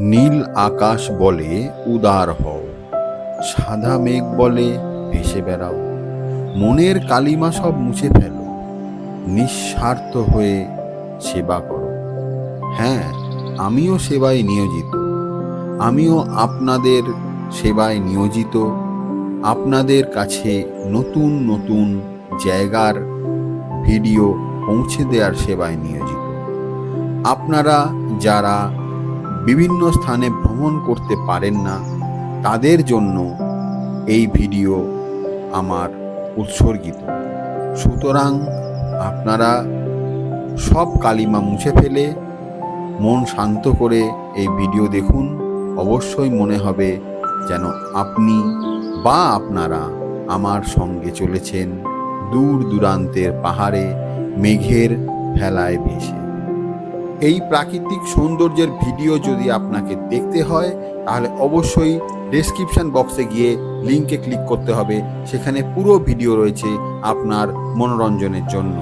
নীল আকাশ বলে উদার হও, সাদা মেঘ বলে ভেসে বেড়াও, মনের কালিমা সব মুছে ফেলো, নিঃস্বার্থ হয়ে সেবা করো। হ্যাঁ আমিও সেবায় নিয়োজিত, আমিও আপনাদের সেবায় নিয়োজিত, আপনাদের কাছে নতুন নতুন জায়গার ভিডিও পৌঁছে দেওয়ার সেবায় নিয়োজিত। আপনারা যারা বিভিন্ন স্থানে ভ্রমণ করতে পারেন না, তাদের জন্য এই ভিডিও আমার উৎসর্গিত। সুতরাং আপনারা সব কালিমা মুছে ফেলে, মন শান্ত করে এই ভিডিও দেখুন। অবশ্যই মনে হবে যেন আপনি বা আপনারা আমার সঙ্গে চলেছেন দূর দূরান্তের পাহাড়ে মেঘের ফেলায় ভেসে। এই প্রাকৃতিক সৌন্দর্যের ভিডিও যদি আপনাকে দেখতে হয়, তাহলে অবশ্যই ডেসক্রিপশন বক্সে গিয়ে লিঙ্কে ক্লিক করতে হবে। সেখানে পুরো ভিডিও রয়েছে আপনার মনোরঞ্জনের জন্য।